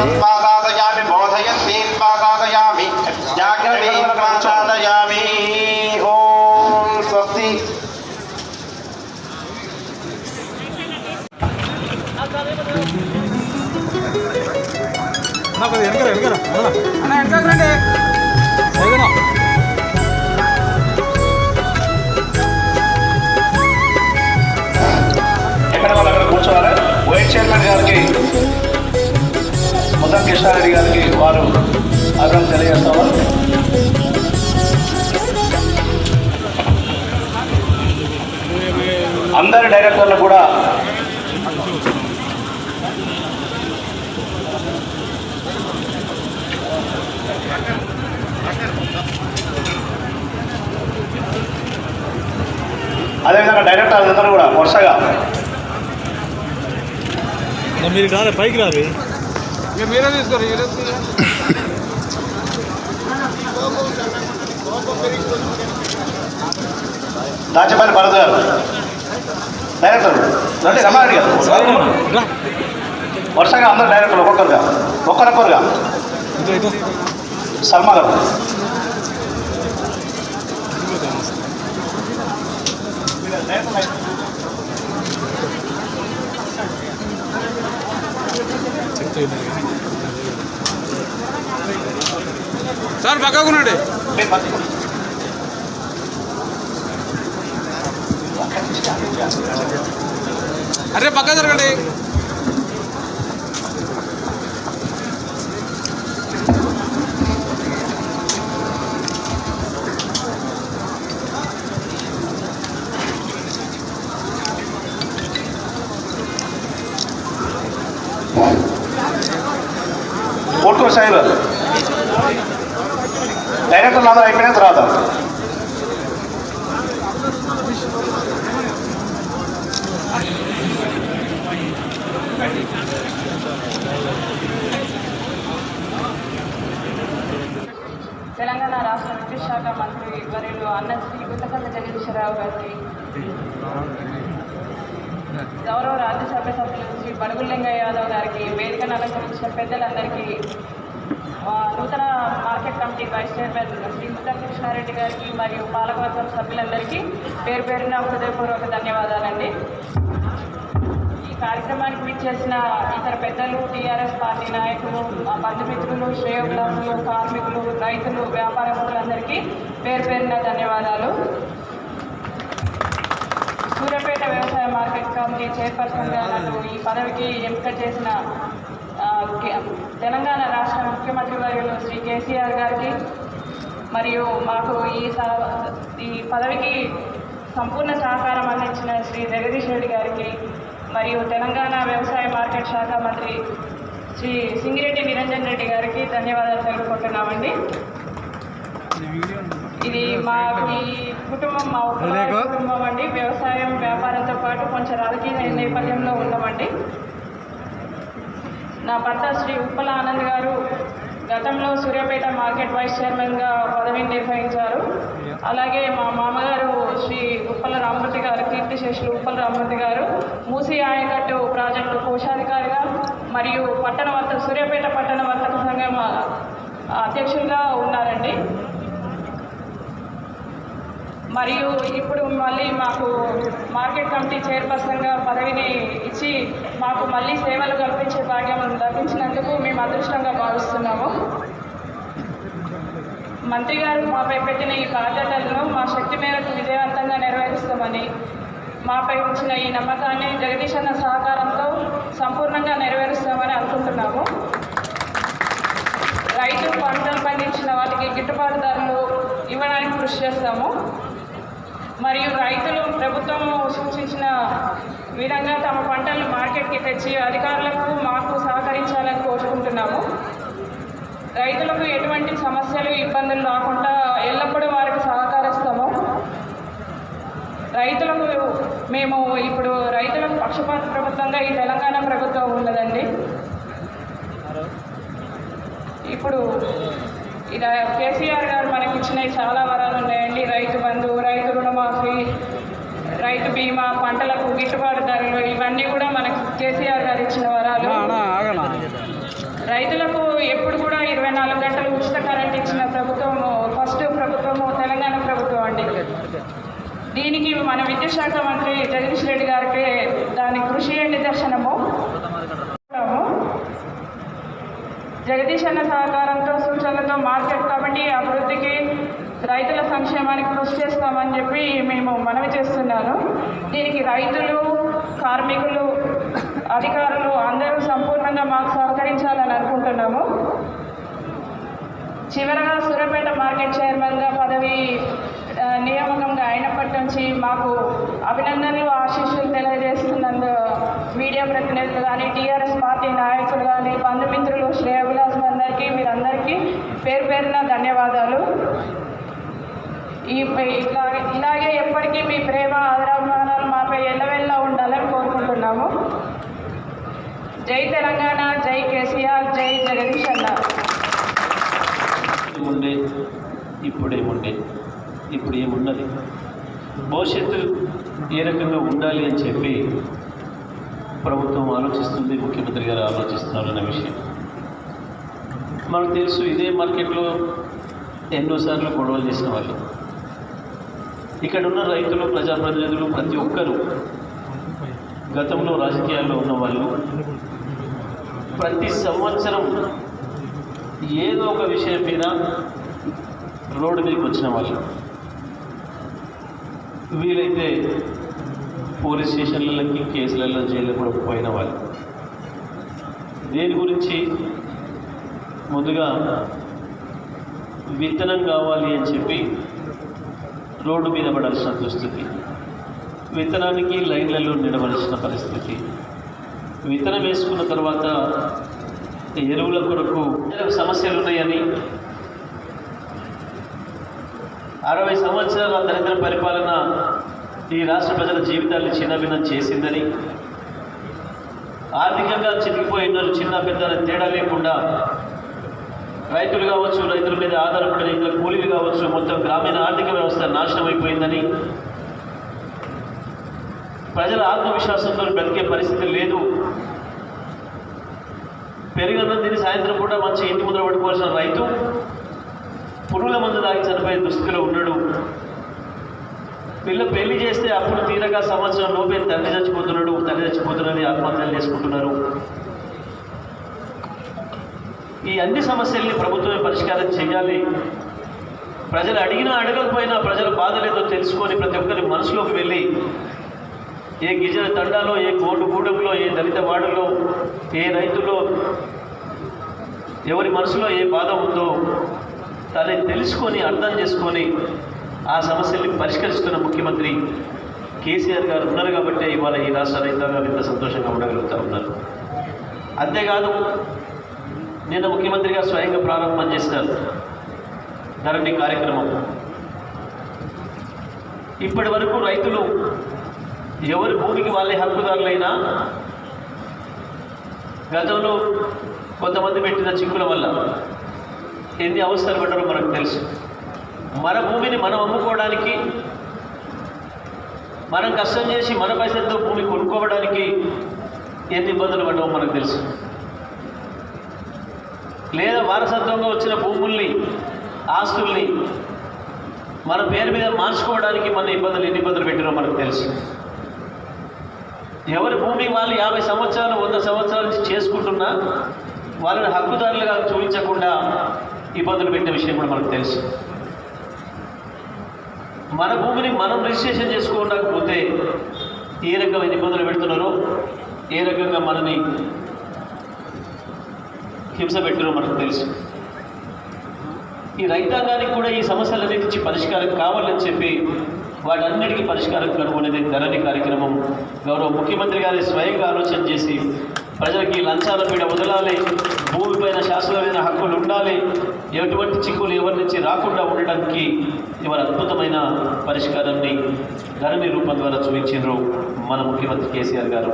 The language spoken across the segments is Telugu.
Yeah. ముద్దం కృష్ణారెడ్డి గారికి వారు అర్థం తెలియజేస్తారు అందరి డైరెక్టర్లు కూడా అదేవిధంగా డైరెక్టర్ అందరూ కూడా వరుసగా. మీరు కాదు పైకి రాదు మీరే తీసుకోరు దాచపల్లి భరత్ గారు డైరెక్టర్ రండి రమారెడ్డి గారు. వరుసగా అందరు డైరెక్టర్లు ఒక్కొక్కరుగా ఒక్కరొక్కరుగా ఇదో ఇదో చెక్ గారు సార్ పక్కకున్నాడు అరే పక్క జరగండి. కోట్కూరు సాయి గారు డైరెక్టర్లు అందరూ అయిపోయిన తర్వాత. తెలంగాణ రాష్ట్ర విద్యుత్ శాఖ మంత్రి వర్యులు అన్న శ్రీ గుత్తకల్ల జగదీశ్వరరావు గారికి గౌరవ రాజ్యసభ సభ్యులు శ్రీ బడుగులింగ యాదవ్ గారికి వేదికను అలంకరించిన పెద్దలందరికీ నూతన market committee vice chairman Shri Krishnareddy గారికి మరియు పాలకవర్గం సభ్యులందరికీ పేరు పేరున హృదయపూర్వక ధన్యవాదాలండి. ఈ కార్యక్రమానికి విచ్చేసిన ఇతర పెద్దలు టీఆర్ఎస్ పార్టీ నాయకులు బంధుమిత్రులు శ్రేయోభిలాషులు కార్మికులు రైతులు వ్యాపారస్తులందరికీ పేరు పేరున ధన్యవాదాలు. సూర్యాపేట వ్యవసాయ మార్కెట్ కమిటీ చైర్పర్సన్గా నన్ను ఈ పదవికి ఎంపిక చేసిన తెలంగాణ రాష్ట్ర ముఖ్యమంత్రి వర్యులు శ్రీ కేసీఆర్ గారికి మరియు మాకు ఈ ఈ పదవికి సంపూర్ణ సహకారం అందించిన శ్రీ జగదీష్ రెడ్డి గారికి మరియు తెలంగాణ వ్యవసాయ మార్కెట్ శాఖ మంత్రి శ్రీ సింగిరెడ్డి నిరంజన్ రెడ్డి గారికి ధన్యవాదాలు తెలుపుకుంటున్నామండి. ఇది మా ఈ కుటుంబం మా కుటుంబం అండి. వ్యవసాయం వ్యాపారంతో పాటు కొంచెం రాజకీయ నేపథ్యంలో ఉన్నామండి నా భర్త శ్రీ ఉప్పల ఆనంద్ గారు గతంలో సూర్యాపేట మార్కెట్ వైస్ చైర్మన్గా పదవిని నిర్వహించారు. అలాగే మా మామగారు శ్రీ ఉప్పల రామమూర్తి గారు కీర్తిశేషులు ఉప్పల రామమూర్తి గారు మూసి ఆయకట్టు ప్రాజెక్టు కోశాధికారిగా మరియు పట్టణ వర్త సూర్యాపేట పట్టణ వర్తక సంఘం అధ్యక్షులుగా ఉన్నారండి. మరియు ఇప్పుడు మళ్ళీ మాకు మార్కెట్ కమిటీ చైర్పర్సన్గా పదవిని ఇచ్చి మాకు మళ్ళీ సేవలు కల్పించే భాగ్యం లభించినందుకు మేము అదృష్టంగా భావిస్తున్నాము. మంత్రి గారు మాపై పెట్టిన ఈ బాధ్యతలను మా శక్తి మేరకు విజయవంతంగా నెరవేరుస్తామని మాపై ఉంచిన ఈ నమ్మకాన్ని జగదీష్ అన్న సహకారంతో సంపూర్ణంగా నెరవేరుస్తామని అనుకుంటున్నాము. రైతులు పంటలు పండించిన వాటికి గిట్టుబాటు ధరలు ఇవ్వడానికి కృషి చేస్తాము. మరియు రైతులు ప్రభుత్వం సూచించిన విధంగా తమ పంటలను మార్కెట్కి తెచ్చి అధికారులకు మాకు సహకరించాలని కోరుకుంటున్నాము. రైతులకు ఎటువంటి సమస్యలు ఇబ్బందులు రాకుండా ఎల్లప్పుడూ వారికి సహకరిస్తాము. రైతులకు మేము ఇప్పుడు రైతులకు పక్షపాత ప్రభుత్వంగా ఈ తెలంగాణ ప్రభుత్వం ఉన్నదండి. ఇప్పుడు ఇది కేసీఆర్ గారు మనకి ఇచ్చినవి చాలా వరాలు ఉన్నాయండి. రైతు బంధు రైతు రుణమాఫీ రైతు బీమా పంటలకు గిట్టుబాటు ధరలు ఇవన్నీ కూడా మనకి కేసీఆర్ గారు ఇచ్చిన వరాలు. రైతులకు ఎప్పుడు కూడా ఇరవై నాలుగు గంటలు ఉచిత కరెంట్ ఇచ్చిన ప్రభుత్వము ఫస్ట్ ప్రభుత్వము తెలంగాణ ప్రభుత్వం అండి. దీనికి మన విద్యుత్ శాఖ మంత్రి జగదీష్ రెడ్డి గారికి దాని కృషి నిదర్శనము జగదీష్ అన్న సహకారంతో సూచనలతో మార్కెట్ కమిటీ అభివృద్ధికి రైతుల సంక్షేమానికి కృషి చేస్తామని చెప్పి మేము మనవి చేస్తున్నాను. దీనికి రైతులు కార్మికులు అధికారులు అందరూ సంపూర్ణంగా మాకు సహకరించాలని అనుకుంటున్నాము. చివరగా సూర్యాపేట మార్కెట్ చైర్మన్గా పదవి నియామకంగా అయినప్పటి నుంచి మాకు అభినందనలు ఆశీస్సులు తెలియజేస్తున్నందు మీడియా ప్రతినిధులు కానీ టీఆర్ఎస్ పార్టీ నాయకులు కానీ బంధుమిత్రులు శ్రేయభిలాసులు అందరికీ మీరందరికీ పేరు పేరున ధన్యవాదాలు. ఈ ఇలాగే ఇలాగే ఎప్పటికీ మీ ప్రేమ ఆదరాభిమానాలు మాపై ఎల్లవెల్లా ఉండాలని కోరుకుంటున్నాము. జై తెలంగాణ జై కేసీఆర్ జై జగదీష్ అన్నారు ఏముండే ఇప్పుడు ఏముండే ఇప్పుడు ఏమున్నది భవిష్యత్తు ఏ రకంగా ఉండాలి అని చెప్పి ప్రభుత్వం ఆలోచిస్తుంది ముఖ్యమంత్రి గారు ఆలోచిస్తున్నారు అనే విషయం. మనకు తెలుసు ఇదే మార్కెట్లో ఎన్నోసార్లు గొడవలు చేసిన వాళ్ళు. ఇక్కడ ఉన్న రైతులు ప్రజాప్రతినిధులు ప్రతి ఒక్కరూ గతంలో రాజకీయాల్లో ఉన్న వాళ్ళు ప్రతి సంవత్సరం ఏదో ఒక విషయం మీద రోడ్డు మీదకి వచ్చిన వాళ్ళు. వీలైతే పోలీస్ స్టేషన్లకి కేసులలో జైల్లో కూడా పోయిన వాళ్ళు. దేని గురించి? ముందుగా విత్తనం కావాలి అని చెప్పి రోడ్డు మీద పడాల్సిన దుస్థితి విత్తనానికి లైన్లలో నిలవలసిన పరిస్థితి. విత్తనం వేసుకున్న తర్వాత ఎరువుల కొరకు సమస్యలు ఉన్నాయని? అరవై సంవత్సరాల దరిద్ర పరిపాలన ఈ రాష్ట్ర ప్రజల జీవితాన్ని చిన్నభిన్నం చేసిందని ఆర్థికంగా చితికిపోయినారు చిన్న పెద్ద తేడా లేకుండా రైతులు కావచ్చు రైతుల మీద ఆధారపడిన ఇంకా కూలీలు కావచ్చు మొత్తం గ్రామీణ ఆర్థిక వ్యవస్థ నాశనం అయిపోయిందని ప్రజల ఆత్మవిశ్వాసంతో బ్రతికే పరిస్థితి లేదు. పెరిగన్నం తిని సాయంత్రం పూట మంచి ఇంటి ముందర పట్టుకోవాల్సిన రైతు పురుగుల మందు దాగి చనిపోయే దుస్థితిలో ఉన్నాడు. పిల్ల పెళ్ళి చేస్తే అప్పుడు తీరగా సంవత్సరం లోపే తల్లి చచ్చిపోతున్నాడు తల్లి చచ్చిపోతున్నది ఆత్మహత్యలు చేసుకుంటున్నారు. ఈ అన్ని సమస్యల్ని ప్రభుత్వమే పరిష్కారం చేయాలి. ప్రజలు అడిగినా అడగకపోయినా ప్రజల బాధలేదో తెలుసుకొని ప్రతి ఒక్కరి మనసులోకి వెళ్ళి ఏ గిరిజన తండాలో ఏ కోటు గూడెంలో ఏ దళిత వాడలో ఏ రైతులో ఎవరి మనసులో ఏ బాధ ఉందో తనని తెలుసుకొని అర్థం చేసుకొని ఆ సమస్యల్ని పరిష్కరిస్తున్న ముఖ్యమంత్రి కేసీఆర్ గారు ఉన్నారు కాబట్టి ఇవాళ ఈ రాష్ట్ర రైతాంగం ఇంత సంతోషంగా ఉండగలుగుతూ ఉన్నారు అంతేకాదు నిన్న ముఖ్యమంత్రిగా స్వయంగా ప్రారంభం చేసినారు ధరణి కార్యక్రమం. ఇప్పటి వరకు రైతులు ఎవరి భూమికి వాళ్ళే హక్కుదారులైనా గతంలో కొంతమంది పెట్టిన చిక్కుల వల్ల ఎన్ని అవస్థలు పడ్డారో మనకు తెలుసు. మన భూమిని మనం అమ్ముకోవడానికి మనం కష్టం చేసి మన పైసలతో భూమి కొనుక్కోవడానికి ఎన్ని ఇబ్బందులు పడ్డామో మనకు తెలుసు. లేదా వారసత్వంగా వచ్చిన భూముల్ని ఆస్తుల్ని మన పేరు మీద మార్చుకోవడానికి మన ఇబ్బందులు ఎన్ని ఇబ్బందులు పెట్టినో మనకు తెలుసు. ఎవరి భూమి వాళ్ళు యాభై సంవత్సరాలు వంద సంవత్సరాల నుంచి చేసుకుంటున్నా వాళ్ళని హక్కుదారులుగా చూపించకుండా ఇబ్బందులు పెట్టే విషయం కూడా మనకు తెలుసు. మన భూమిని మనం రిజిస్ట్రేషన్ చేసుకోకపోతే ఏ రకమైన ఇబ్బందులు పెడుతున్నారో ఏ రకంగా మనని హింస పెట్టినో మనకు తెలుసు. ఈ రైతాంగానికి కూడా ఈ సమస్యలన్నిటి పరిష్కారం కావాలని చెప్పి వాటన్నిటికీ పరిష్కారం కనుగొనేది ధరణి కార్యక్రమం. గౌరవ ముఖ్యమంత్రి గారి స్వయంగా ఆలోచన చేసి ప్రజలకి లంచాల పీడ వదలాలి. భూమిపైన శాశ్వతమైన హక్కులు ఉండాలి. ఎటువంటి చిక్కులు ఎవరి నుంచి రాకుండా ఉండడానికి ఇవాళ అద్భుతమైన పరిష్కారాన్ని ధరణి రూపం ద్వారా చూపించారు మన ముఖ్యమంత్రి కేసీఆర్ గారు.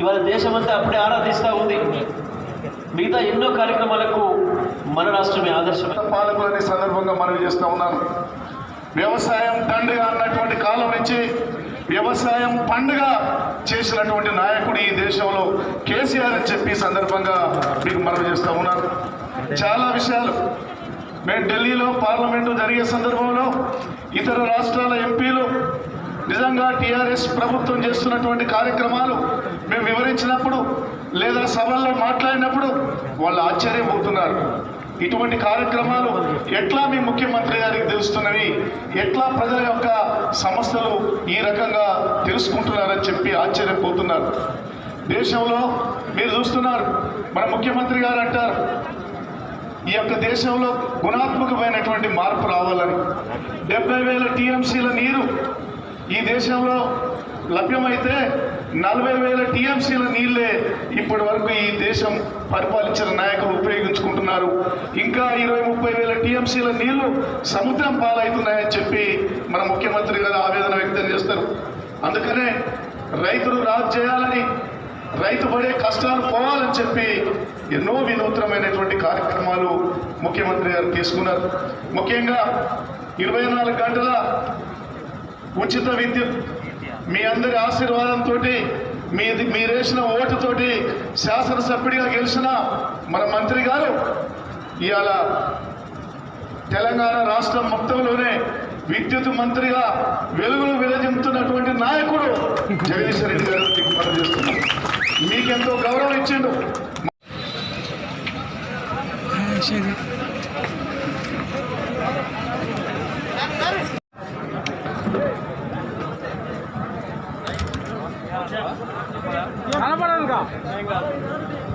ఇవాళ దేశమంతా అప్పుడే ఆరాధిస్తూ ఉంది. మిగతా ఎన్నో కార్యక్రమాలకు మన రాష్ట్రమే ఆదర్శం పాలకులని సందర్భంగా మనవి చేస్తూ ఉన్నాను. వ్యవసాయం దండగా అన్నటువంటి కాలం నుంచి వ్యవసాయం పండుగ చేసినటువంటి నాయకుడు ఈ దేశంలో కేసీఆర్ అని చెప్పి సందర్భంగా మీకు మనవి చేస్తా ఉన్నారు చాలా విషయాలు. మేము ఢిల్లీలో పార్లమెంటు జరిగే సందర్భంలో ఇతర రాష్ట్రాల ఎంపీలు నిజంగా టీఆర్ఎస్ ప్రభుత్వం చేస్తున్నటువంటి కార్యక్రమాలు మేము వివరించినప్పుడు లేదా సభల్లో మాట్లాడినప్పుడు వాళ్ళు ఆశ్చర్యపోతున్నారు. ఇటువంటి కార్యక్రమాలు ఎట్లా మీ ముఖ్యమంత్రి గారికి తెలుస్తున్నవి? ఎట్లా ప్రజల యొక్క సమస్యలు ఈ రకంగా తెలుసుకుంటున్నారని చెప్పి ఆశ్చర్యపోతున్నారు. దేశంలో మీరు చూస్తున్నారు మన ముఖ్యమంత్రి గారు అంటారు ఈ యొక్క దేశంలో గుణాత్మకమైనటువంటి మార్పు రావాలని. డెబ్బై వేల టీఎంసీల నీరు ఈ దేశంలో లభ్యమైతే నలభై వేల టీఎంసీల నీళ్ళే ఇప్పటి వరకు ఈ దేశం పరిపాలించిన నాయకులు ఉపయోగించుకుంటున్నారు. ఇంకా ఇరవై ముప్పై వేల టీఎంసీల నీళ్ళు సముద్రం పాలవుతున్నాయని చెప్పి మన ముఖ్యమంత్రి గారు ఆవేదన వ్యక్తం చేస్తారు. అందుకనే రైతులు రాజు చేయాలని రైతు పడే కష్టాలు పోవాలని చెప్పి ఎన్నో వినూత్నమైనటువంటి కార్యక్రమాలు ముఖ్యమంత్రి గారు తీసుకున్నారు. ముఖ్యంగా ఇరవై నాలుగు గంటల ఉచిత విద్యుత్ మీ అందరి ఆశీర్వాదంతో మీది మీరేసిన ఓటుతోటి శాసనసభ్యుడిగా గెలిచిన మన మంత్రి గారు ఇవాళ తెలంగాణ రాష్ట్రం మొత్తంలోనే విద్యుత్ మంత్రిగా వెలుగులు విరజిమ్ముతున్నటువంటి నాయకుడు జగదీశ్ రెడ్డి గారు మనం చేస్తున్నాం మీకెంతో గౌరవం ఇచ్చిండు.